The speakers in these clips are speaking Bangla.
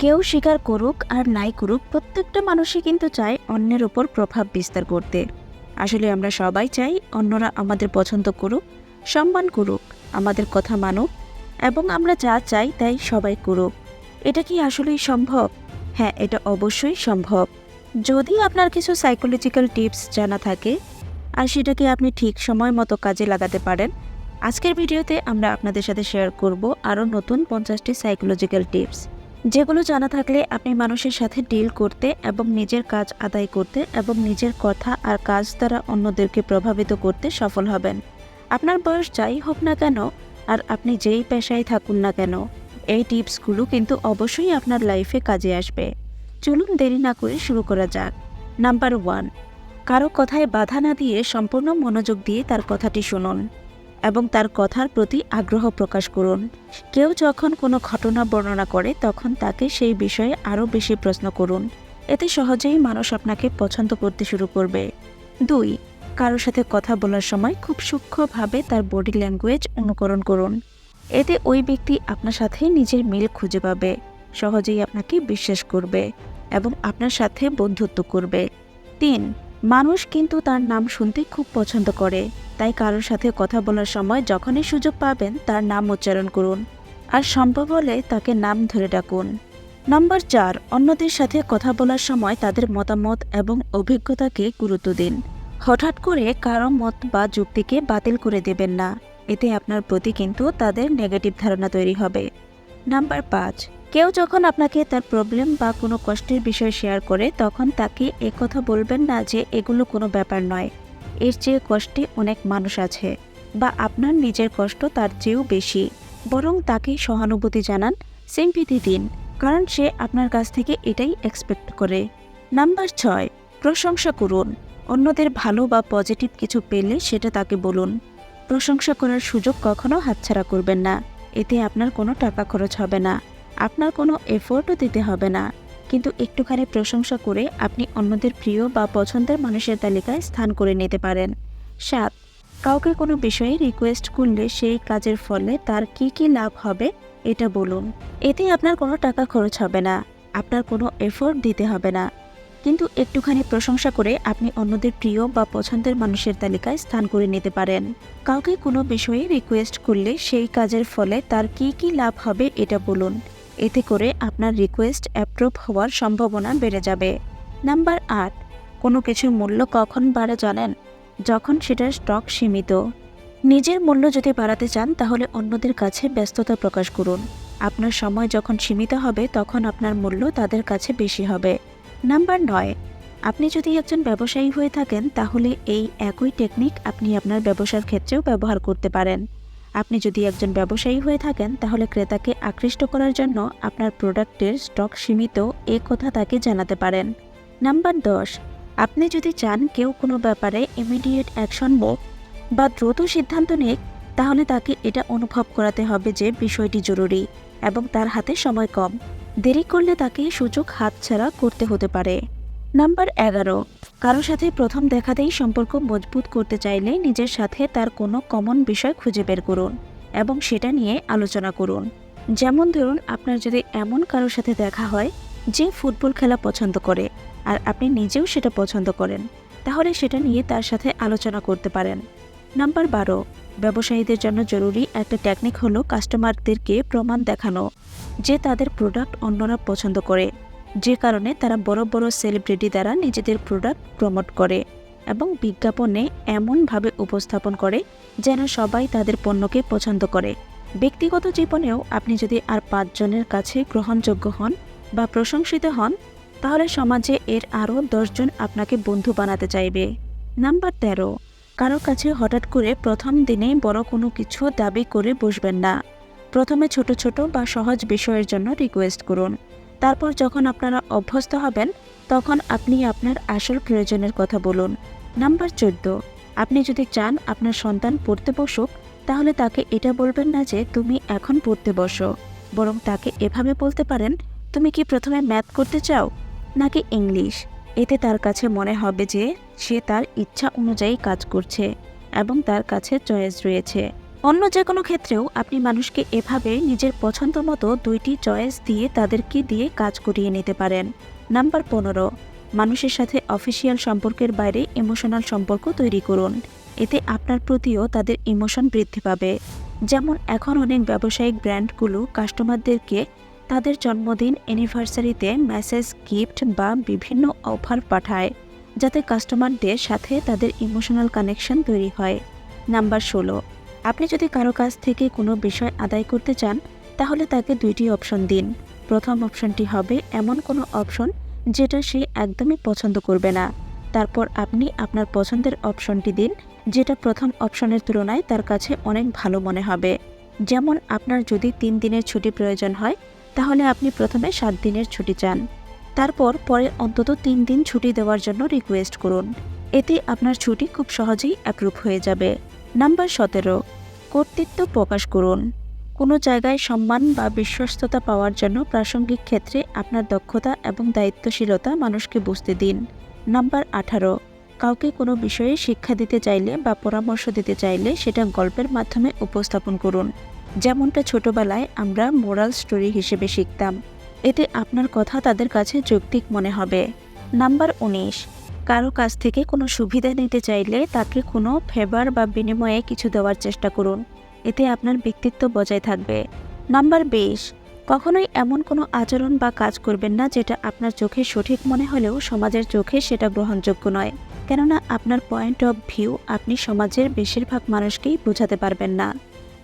কেউ স্বীকার করুক আর নাই করুক, প্রত্যেকটা মানুষই কিন্তু চায় অন্যের ওপর প্রভাব বিস্তার করতে। আসলে আমরা সবাই চাই অন্যরা আমাদের পছন্দ করুক, সম্মান করুক, আমাদের কথা মানুক, এবং আমরা যা চাই তাই সবাই করুক। এটা কি আসলেই সম্ভব? হ্যাঁ এটা অবশ্যই সম্ভব। যদি আপনার কিছু সাইকোলজিক্যাল টিপস জানা থাকে, আর সেটাকে আপনি ঠিক সময় মতো কাজে লাগাতে পারেন, আজকের ভিডিওতে আমরা আপনাদের সাথে শেয়ার করব আরও নতুন পঞ্চাশটি সাইকোলজিক্যাল টিপস যেগুলো জানা থাকলে আপনি মানুষের সাথে ডিল করতে এবং নিজের কাজ আদায় করতে এবং নিজের কথা আর কাজ দ্বারা অন্যদেরকে প্রভাবিত করতে সফল হবেন। আপনার বয়স যাই হোক না কেন, আর আপনি যেই পেশায় থাকুন না কেন, এই টিপসগুলো কিন্তু অবশ্যই আপনার লাইফে কাজে আসবে। চলুন দেরি না করে শুরু করা যাক। নাম্বার ওয়ান, কারও কথায় বাধা না দিয়ে সম্পূর্ণ মনোযোগ দিয়ে তার কথাটি শুনুন। এবং তার কথার প্রতি আগ্রহ প্রকাশ করুন। কেউ যখন কোনো ঘটনা বর্ণনা করে, তখন তাকে সেই বিষয়ে আরও বেশি প্রশ্ন করুন। এতে সহজেই মানুষ আপনাকে পছন্দ করতে শুরু করবে। দুই কারোর সাথে কথা বলার সময় খুব সূক্ষ্মভাবে তার বডি ল্যাঙ্গুয়েজ অনুকরণ করুন। এতে ওই ব্যক্তি আপনার সাথে নিজের মিল খুঁজে পাবে, সহজেই আপনাকে বিশ্বাস করবে এবং আপনার সাথে বন্ধুত্ব করবে। তিন মানুষ কিন্তু তার নাম শুনতে খুব পছন্দ করে, তাই কারোর সাথে কথা বলার সময় যখনই সুযোগ পাবেন তার নাম উচ্চারণ করুন। আর সম্ভব হলে তাকে নাম ধরে ডাকুন। নম্বর চার, অন্যদের সাথে কথা বলার সময় তাদের মতামত এবং অভিজ্ঞতাকে গুরুত্ব দিন। হঠাৎ করে কারও মত বা যুক্তিকে বাতিল করে দেবেন না। এতে আপনার প্রতি কিন্তু তাদের নেগেটিভ ধারণা তৈরি হবে। নাম্বার পাঁচ কেউ যখন আপনাকে তার প্রবলেম বা কোনো কষ্টের বিষয় শেয়ার করে, তখন তাকে কথা বলবেন না যে এগুলো কোনো ব্যাপার নয়। এর চেয়ে কষ্টে অনেক মানুষ আছে বা আপনার নিজের কষ্ট তার চেয়েও বেশি। বরং তাকে সহানুভূতি জানান সিম্পিতি দিন, কারণ সে আপনার কাছ থেকে এটাই এক্সপেক্ট করে। নাম্বার ছয়, প্রশংসা করুন। অন্যদের ভালো বা পজিটিভ কিছু পেলে সেটা তাকে বলুন। প্রশংসা করার সুযোগ কখনো হাতছাড়া করবেন না। এতে আপনার কোনো টাকা খরচ হবে না। আপনার কোনো এফোর্টও দিতে হবে না। কিন্তু একটুখানি প্রশংসা করে আপনি অন্যদের প্রিয় বা পছন্দের মানুষের তালিকায় স্থান করে নিতে পারেন। সাত, কাউকে কোনো বিষয়ে রিকোয়েস্ট করলে সেই কাজের ফলে তার কি কি লাভ হবে, এটা বলুন। এতে আপনার কোনো টাকা খরচ হবে না, আপনার কোনো এফোর্ট দিতে হবে না। কিন্তু একটুখানি প্রশংসা করে আপনি অন্যদের প্রিয় বা পছন্দের মানুষের তালিকায় স্থান করে নিতে পারেন। কাউকে কোনো বিষয়ে রিকোয়েস্ট করলে সেই কাজের ফলে তার কি কি লাভ হবে, এটা বলুন। এতে করে আপনার রিকোয়েস্ট অ্যাপ্রুভ হওয়ার সম্ভাবনা বেড়ে যাবে। নাম্বার আট, কোনো কিছুর মূল্য কখন বাড়ে জানেন? যখন সেটার স্টক সীমিত। নিজের মূল্য যদি বাড়াতে চান, তাহলে অন্যদের কাছে ব্যস্ততা প্রকাশ করুন। আপনার সময় যখন সীমিত হবে, তখন আপনার মূল্য তাদের কাছে বেশি হবে। নাম্বার নয়, আপনি যদি একজন ব্যবসায়ী হয়ে থাকেন, তাহলে এই একই টেকনিক আপনি আপনার ব্যবসার ক্ষেত্রেও ব্যবহার করতে পারেন। আপনি যদি একজন ব্যবসায়ী হয়ে থাকেন, তাহলে ক্রেতাকে আকৃষ্ট করার জন্য আপনার প্রোডাক্টের স্টক সীমিত এ কথা তাকে জানাতে পারেন। নাম্বার দশ, আপনি যদি চান কেউ কোনো ব্যাপারে ইমিডিয়েট অ্যাকশন বা দ্রুত সিদ্ধান্ত নিক, তাহলে তাকে এটা অনুভব করাতে হবে যে বিষয়টি জরুরি এবং তার হাতে সময় কম। দেরি করলে তাকে সুযোগ হাতছাড়া করতে হতে পারে। নাম্বার এগারো। কারও সাথে প্রথম দেখাতেই সম্পর্ক মজবুত করতে চাইলে নিজের সাথে তার কোনো কমন বিষয় খুঁজে বের করুন এবং সেটা নিয়ে আলোচনা করুন। যেমন ধরুন, আপনার যদি এমন কারোর সাথে দেখা হয় যে ফুটবল খেলা পছন্দ করে আর আপনি নিজেও সেটা পছন্দ করেন, তাহলে সেটা নিয়ে তার সাথে আলোচনা করতে পারেন। নাম্বার বারো। ব্যবসায়ীদের জন্য জরুরি একটা টেকনিক হলো কাস্টমারদেরকে প্রমাণ দেখানো, যে তাদের প্রোডাক্ট অন্যরা পছন্দ করে। যে কারণে তারা বড় বড় সেলিব্রিটি দ্বারা নিজেদের প্রোডাক্ট প্রমোট করে এবং বিজ্ঞাপনে এমনভাবে উপস্থাপন করে যেন সবাই তাদের পণ্যকে পছন্দ করে। ব্যক্তিগত জীবনেও আপনি যদি আর পাঁচজনের কাছে গ্রহণযোগ্য হন বা প্রশংসিত হন, তাহলে সমাজে এর আরও দশজন আপনাকে বন্ধু বানাতে চাইবে। নাম্বার তেরো, কারও কাছে হঠাৎ করে প্রথম দিনে বড় কোনো কিছু দাবি করে বসবেন না। প্রথমে ছোট ছোট বা সহজ বিষয়ের জন্য রিকোয়েস্ট করুন। তারপর যখন আপনারা অভ্যস্ত হবেন, তখন আপনি আপনার আসল প্রয়োজনের কথা বলুন। নাম্বার চোদ্দ। আপনি যদি চান আপনার সন্তান পড়তে বসুক, তাহলে তাকে এটা বলবেন না যে তুমি এখন পড়তে বসো। বরং তাকে এভাবে বলতে পারেন, তুমি কি প্রথমে ম্যাথ করতে চাও, নাকি ইংলিশ? এতে তার কাছে মনে হবে যে সে তার ইচ্ছা অনুযায়ী কাজ করছে এবং তার কাছে চয়েস রয়েছে। অন্য যে কোনো ক্ষেত্রেও আপনি মানুষকে এভাবে নিজের পছন্দ মতো দুইটি চয়েস দিয়ে তাদেরকে দিয়ে কাজ করিয়ে নিতে পারেন। নাম্বার পনেরো, মানুষের সাথে অফিসিয়াল সম্পর্কের বাইরে ইমোশনাল সম্পর্ক তৈরি করুন। এতে আপনার প্রতিও তাদের ইমোশন বৃদ্ধি পাবে। যেমন এখন অনেক ব্যবসায়িক ব্র্যান্ডগুলো কাস্টমারদেরকে তাদের জন্মদিন, অ্যানিভার্সারিতে মেসেজ, গিফট বা বিভিন্ন অফার পাঠায়, যাতে কাস্টমারদের সাথে তাদের ইমোশনাল কানেকশন তৈরি হয়। নাম্বার ষোলো আপনি যদি কারও কাছ থেকে কোনো বিষয় আদায় করতে চান, তাহলে তাকে দুইটি অপশন দিন। প্রথম অপশনটি হবে এমন কোনো অপশন যেটা সে একদমই পছন্দ করবে না। তারপর আপনি আপনার পছন্দের অপশনটি দিন, যেটা প্রথম অপশনের তুলনায় তার কাছে অনেক ভালো মনে হবে। যেমন আপনার যদি তিন দিনের ছুটি প্রয়োজন হয়, তাহলে আপনি প্রথমে সাত দিনের ছুটি চান। তারপর পরে অন্তত তিন দিন ছুটি দেওয়ার জন্য রিকোয়েস্ট করুন। এতে আপনার ছুটি খুব সহজেই অ্যাপ্রুভ হয়ে যাবে। নাম্বার সতেরো, কর্তৃত্ব প্রকাশ করুন। কোনো জায়গায় সম্মান বা বিশ্বস্ততা পাওয়ার জন্য প্রাসঙ্গিক ক্ষেত্রে আপনার দক্ষতা এবং দায়িত্বশীলতা মানুষকে বুঝতে দিন। নাম্বার আঠারো, কাউকে কোনো বিষয়ে শিক্ষা দিতে চাইলে বা পরামর্শ দিতে চাইলে সেটা গল্পের মাধ্যমে উপস্থাপন করুন। যেমনটা ছোটবেলায় আমরা মোরাল স্টোরি হিসেবে শিখতাম। এতে আপনার কথা তাদের কাছে যৌক্তিক মনে হবে। নাম্বার উনিশ কারও কাছ থেকে কোনো সুবিধা নিতে চাইলে তাকে কোনো ফেভার বা বিনিময়ে কিছু দেওয়ার চেষ্টা করুন। এতে আপনার ব্যক্তিত্ব বজায় থাকবে। নাম্বার বিশ, কখনোই এমন কোনো আচরণ বা কাজ করবেন না যেটা আপনার চোখে সঠিক মনে হলেও সমাজের চোখে সেটা গ্রহণযোগ্য নয়। কেননা আপনার পয়েন্ট অফ ভিউ আপনি সমাজের বেশিরভাগ মানুষকেই বোঝাতে পারবেন না।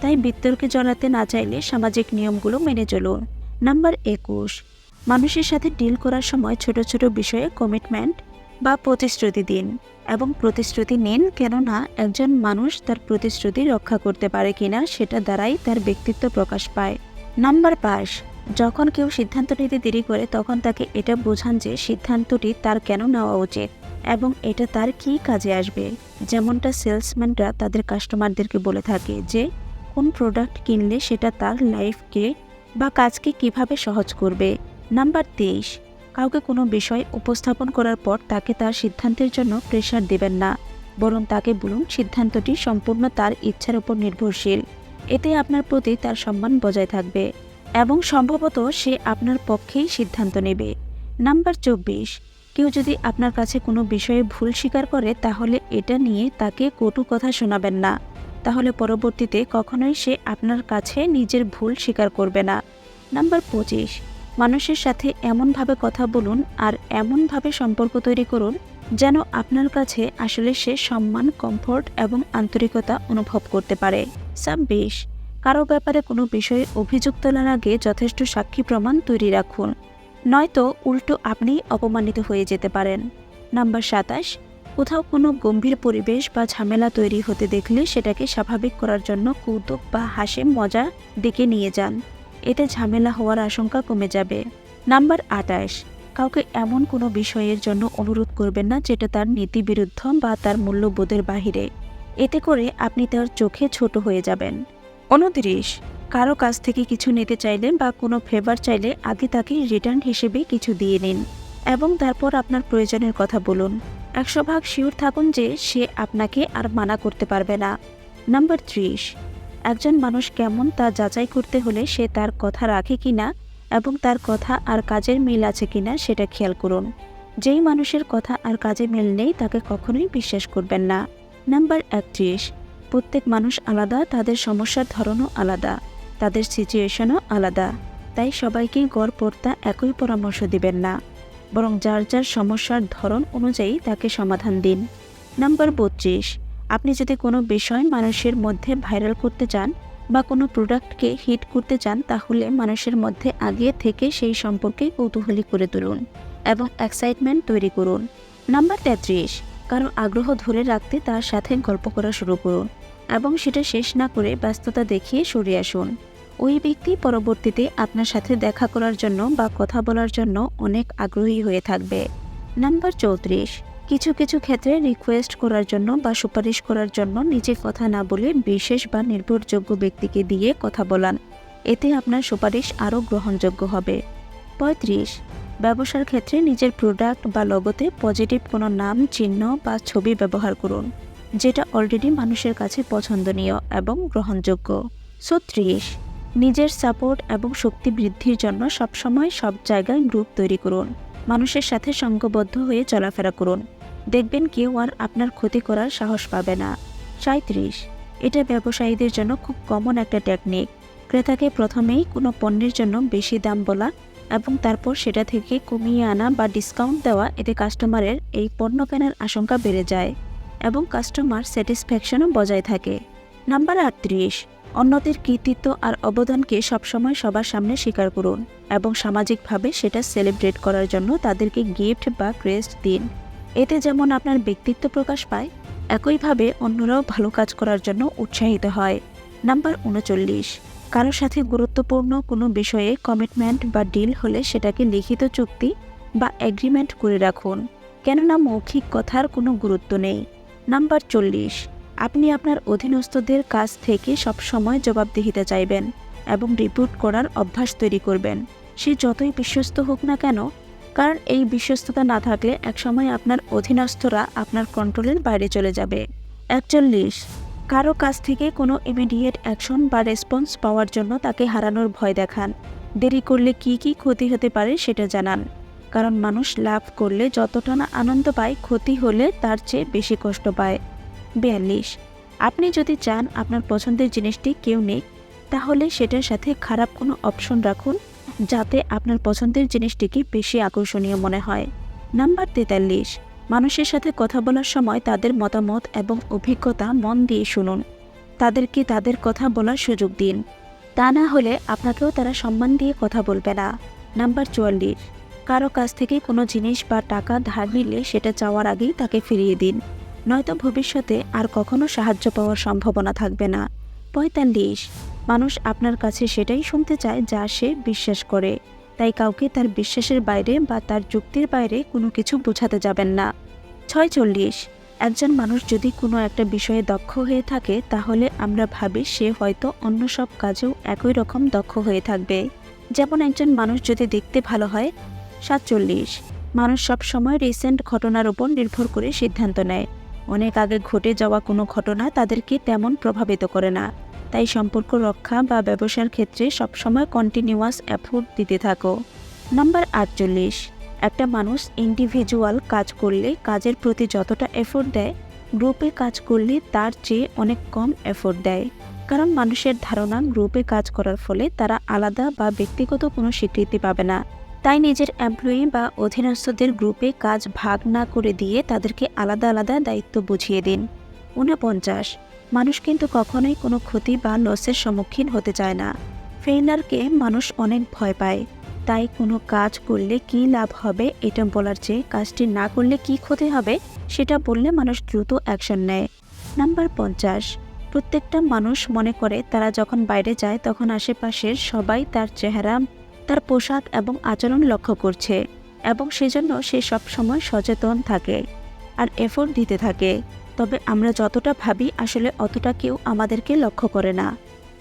তাই বিতর্কে জড়াতে না চাইলে সামাজিক নিয়মগুলো মেনে চলুন। নাম্বার একুশ, মানুষের সাথে ডিল করার সময় ছোট ছোট বিষয়ে কমিটমেন্ট বা প্রতিশ্রুতি দিন এবং প্রতিশ্রুতি নিন কেননা একজন মানুষ তার প্রতিশ্রুতি রক্ষা করতে পারে কিনা সেটা দ্বারাই তার ব্যক্তিত্ব প্রকাশ পায়। নাম্বার পাঁচ, যখন কেউ সিদ্ধান্ত নিতে দেরি করে তখন তাকে এটা বোঝান যে সিদ্ধান্তটি তার কেন নেওয়া উচিত এবং এটা তার কী কাজে আসবে। যেমনটা সেলসম্যানরা তাদের কাস্টমারদেরকে বলে থাকে যে, কোন প্রোডাক্ট কিনলে সেটা তার লাইফকে বা কাজকে কীভাবে সহজ করবে। নাম্বার তেইশ কাউকে কোনো বিষয় উপস্থাপন করার পর তাকে তার সিদ্ধান্তের জন্য প্রেশার দেবেন না, বরং তাকে বলুন সিদ্ধান্তটি সম্পূর্ণ তার ইচ্ছার উপর নির্ভরশীল। এতে আপনার প্রতি তার সম্মান বজায় থাকবে এবং সম্ভবত সে আপনার পক্ষেই সিদ্ধান্ত নেবে। নাম্বার চব্বিশ, কেউ যদি আপনার কাছে কোনো বিষয়ে ভুল স্বীকার করে তাহলে এটা নিয়ে তাকে কটু কথা শোনাবেন না। তাহলে পরবর্তীতে কখনোই সে আপনার কাছে নিজের ভুল স্বীকার করবে না। নাম্বার পঁচিশ মানুষের সাথে এমনভাবে কথা বলুন আর এমনভাবে সম্পর্ক তৈরি করুন যেন আপনার কাছে আসলে সে সম্মান কমফোর্ট এবং আন্তরিকতা অনুভব করতে পারে। ছাব্বিশ কারও ব্যাপারে কোনো বিষয়ে অভিযোগ তোলার আগে যথেষ্ট সাক্ষী প্রমাণ তৈরি রাখুন। নয়তো উল্টো আপনি অপমানিত হয়ে যেতে পারেন। নাম্বার সাতাশ, কোথাও কোনো গম্ভীর পরিবেশ বা ঝামেলা তৈরি হতে দেখলে সেটাকে স্বাভাবিক করার জন্য কৌতুক বা হাসে, মজা ডেকে নিয়ে যান। এতে ঝামেলা হওয়ার আশঙ্কা কমে যাবে। নাম্বার আটাশ, কাউকে এমন কোনো বিষয়ের জন্য অনুরোধ করবেন না যেটা তার নীতিবিরুদ্ধ বা তার মূল্যবোধের বাহিরে। এতে করে আপনি তার চোখে ছোট হয়ে যাবেন। উনত্রিশ, কারও কাছ থেকে কিছু নিতে চাইলে বা কোনো ফেভার চাইলে আগে তাকে রিটার্ন হিসেবে কিছু দিয়ে নিন এবং তারপর আপনার প্রয়োজনের কথা বলুন। একশো ভাগ শিওর থাকুন যে সে আপনাকে আর মানা করতে পারবে না। নাম্বার ত্রিশ একজন মানুষ কেমন তা যাচাই করতে হলে সে তার কথা রাখে কি না এবং তার কথা আর কাজের মিল আছে কি না সেটা খেয়াল করুন। যেই মানুষের কথা আর কাজে মিল নেই তাকে কখনোই বিশ্বাস করবেন না। নাম্বার একত্রিশ, প্রত্যেক মানুষ আলাদা, তাদের সমস্যার ধরনও আলাদা, তাদের সিচুয়েশনও আলাদা, তাই সবাইকেই গড় পড়তা একই পরামর্শ দিবেন না, বরং যার যার সমস্যার ধরন অনুযায়ী তাকে সমাধান দিন। নাম্বার বত্রিশ আপনি যদি কোনো বিষয় মানুষের মধ্যে ভাইরাল করতে চান বা কোনো প্রোডাক্টকে হিট করতে চান, তাহলে মানুষের মধ্যে আগে থেকে সেই সম্পর্কে কৌতূহলী করে তুলুন এবং এক্সাইটমেন্ট তৈরি করুন। নাম্বার তেত্রিশ, কারও আগ্রহ ধরে রাখতে তার সাথে গল্প করা শুরু করুন এবং সেটা শেষ না করে ব্যস্ততা দেখিয়ে সরে আসুন। ওই ব্যক্তি পরবর্তীতে আপনার সাথে দেখা করার জন্য বা কথা বলার জন্য অনেক আগ্রহী হয়ে থাকবে। নাম্বার চৌত্রিশ কিছু কিছু ক্ষেত্রে রিকোয়েস্ট করার জন্য বা সুপারিশ করার জন্য নিজে কথা না বলে বিশেষ বা নির্ভরযোগ্য ব্যক্তিকে দিয়ে কথা বলান। এতে আপনার সুপারিশ আরও গ্রহণযোগ্য হবে। পঁয়ত্রিশ। ব্যবসার ক্ষেত্রে নিজের প্রোডাক্ট বা লগতে পজিটিভ কোনো নাম, চিহ্ন বা ছবি ব্যবহার করুন, যেটা অলরেডি মানুষের কাছে পছন্দনীয় এবং গ্রহণযোগ্য। ছত্রিশ। নিজের সাপোর্ট এবং শক্তি বৃদ্ধির জন্য সবসময় সব জায়গায় গ্রুপ তৈরি করুন। মানুষের সাথে সঙ্গবদ্ধ হয়ে চলাফেরা করুন। দেখবেন কেউ আর আপনার ক্ষতি করার সাহস পাবে না। সাঁত্রিশ এটা ব্যবসায়ীদের জন্য খুব কমন একটা টেকনিক ক্রেতাকে প্রথমেই কোনো পণ্যের জন্য বেশি দাম বলা এবং তারপর সেটা থেকে কমিয়ে আনা বা ডিসকাউন্ট দেওয়া এতে কাস্টমারের এই পণ্য কেনার আশঙ্কা বেড়ে যায় এবং কাস্টমার স্যাটিসফ্যাকশনও বজায় থাকে। নাম্বার আটত্রিশ। অন্যদের কৃতিত্ব আর অবদানকে সবসময় সবার সামনে স্বীকার করুন এবং সামাজিকভাবে সেটা সেলিব্রেট করার জন্য তাদেরকে গিফট বা ক্রেস্ট দিন। এতে যেমন আপনার ব্যক্তিত্ব প্রকাশ পায়, একইভাবে অন্যরাও ভালো কাজ করার জন্য উৎসাহিত হয়। নাম্বার উনচল্লিশ। কারোর সাথে গুরুত্বপূর্ণ কোনো বিষয়ে কমিটমেন্ট বা ডিল হলে সেটাকে লিখিত চুক্তি বা এগ্রিমেন্ট করে রাখুন। কেননা মৌখিক কথার কোনো গুরুত্ব নেই। নাম্বার চল্লিশ। আপনি আপনার অধীনস্থদের কাছ থেকে সবসময় জবাবদিহিতা চাইবেন এবং রিপোর্ট করার অভ্যাস তৈরি করবেন। সে যতই বিশ্বস্ত হোক না কেন কারণ এই বিশ্বস্ততা না থাকলে একসময় আপনার অধীনস্থরা আপনার কন্ট্রোলের বাইরে চলে যাবে। একচল্লিশ, কারও কাছ থেকে কোনো ইমিডিয়েট অ্যাকশন বা রেসপন্স পাওয়ার জন্য তাকে হারানোর ভয় দেখান। দেরি করলে কি কি ক্ষতি হতে পারে সেটা জানান। কারণ মানুষ লাভ করলে যতটা না আনন্দ পায়, ক্ষতি হলে তার চেয়ে বেশি কষ্ট পায়। বিয়াল্লিশ, আপনি যদি চান আপনার পছন্দের জিনিসটি কেউ নেই তাহলে সেটার সাথে খারাপ কোনো অপশন রাখুন। যাতে আপনার পছন্দের জিনিসটিকে বেশি আকর্ষণীয় মনে হয়। নাম্বার তেতাল্লিশ। মানুষের সাথে কথা বলার সময় তাদের মতামত এবং অভিজ্ঞতা মন দিয়ে শুনুন। তাদেরকে তাদের কথা বলার সুযোগ দিন। তা না হলে আপনাকেও তারা সম্মান দিয়ে কথা বলবে না। নাম্বার চুয়াল্লিশ। কারও কাছ থেকে কোনো জিনিস বা টাকা ধার নিলে সেটা চাওয়ার আগেই তাকে ফিরিয়ে দিন। নয়তো ভবিষ্যতে আর কখনো সাহায্য পাওয়ার সম্ভাবনা থাকবে না। পঁয়তাল্লিশ। মানুষ আপনার কাছে সেটাই শুনতে চায় যা সে বিশ্বাস করে। তাই কাউকে তার বিশ্বাসের বাইরে বা তার যুক্তির বাইরে কোনো কিছু বোঝাতে যাবেন না। ছয় চল্লিশ, একজন মানুষ যদি কোনো একটা বিষয়ে দক্ষ হয়ে থাকে, তাহলে আমরা ভাবি সে হয়তো অন্য সব কাজেও একই রকম দক্ষ হয়ে থাকবে। যেমন একজন মানুষ যদি দেখতে ভালো হয় সাতচল্লিশ মানুষ সব সময় রিসেন্ট ঘটনার উপর নির্ভর করে সিদ্ধান্ত নেয়। অনেক আগে ঘটে যাওয়া কোনো ঘটনা তাদেরকে তেমন প্রভাবিত করে না। তাই সম্পর্ক রক্ষা বা ব্যবসার ক্ষেত্রে সবসময় কন্টিনিউয়াস এফোর্ট দিতে থাকো। নাম্বার আটচল্লিশ, একটা মানুষ ইন্ডিভিজুয়াল কাজ করলে কাজের প্রতি যতটা এফোর্ট দেয় গ্রুপে কাজ করলে তার চেয়ে অনেক কম এফোর্ট দেয়। কারণ মানুষের ধারণা গ্রুপে কাজ করার ফলে তারা আলাদা বা ব্যক্তিগত কোনো স্বীকৃতি পাবে না। তাই নিজের এমপ্লয়ি বা অধীনস্থদের গ্রুপে কাজ ভাগ না করে দিয়ে তাদেরকে আলাদা আলাদা দায়িত্ব বুঝিয়ে দিন। ঊনপঞ্চাশ মানুষ কিন্তু কখনোই কোনো ক্ষতি বা লসের সম্মুখীন হতে চায় না। ফেইলারকে মানুষ অনেক ভয় পায়। তাই কোনো কাজ করলে কি লাভ হবে এটা বলার চেয়ে কাজটি না করলে কি ক্ষতি হবে সেটা বললে মানুষ দ্রুত অ্যাকশন নেয়। নাম্বার পঞ্চাশ, প্রত্যেকটা মানুষ মনে করে তারা যখন বাইরে যায় তখন আশেপাশের সবাই তার চেহারা, তার পোশাক এবং আচরণ লক্ষ্য করছে এবং সেজন্য সে সবসময় সচেতন থাকে আর এফোর্ট দিতে থাকে। তবে আমরা যতটা ভাবি আসলে অতটা কেউ আমাদেরকে লক্ষ্য করে না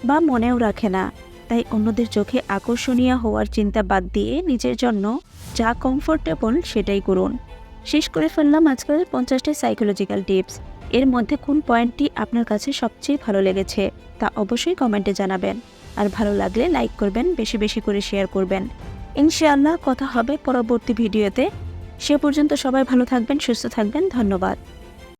বা মনেও রাখে না। তাই অন্যদের চোখে আকর্ষণীয় হওয়ার চিন্তা বাদ দিয়ে নিজের জন্য যা কমফোর্টেবল সেটাই করুন। শেষ করে ফেললাম আজকের পঞ্চাশটি সাইকোলজিক্যাল টিপস এর মধ্যে কোন পয়েন্টটি আপনার কাছে সবচেয়ে ভালো লেগেছে তা অবশ্যই কমেন্টে জানাবেন। আর ভালো লাগলে লাইক করবেন, বেশি বেশি করে শেয়ার করবেন। ইনশাআল্লাহ কথা হবে পরবর্তী ভিডিওতে। সে পর্যন্ত সবাই ভালো থাকবেন, সুস্থ থাকবেন, ধন্যবাদ।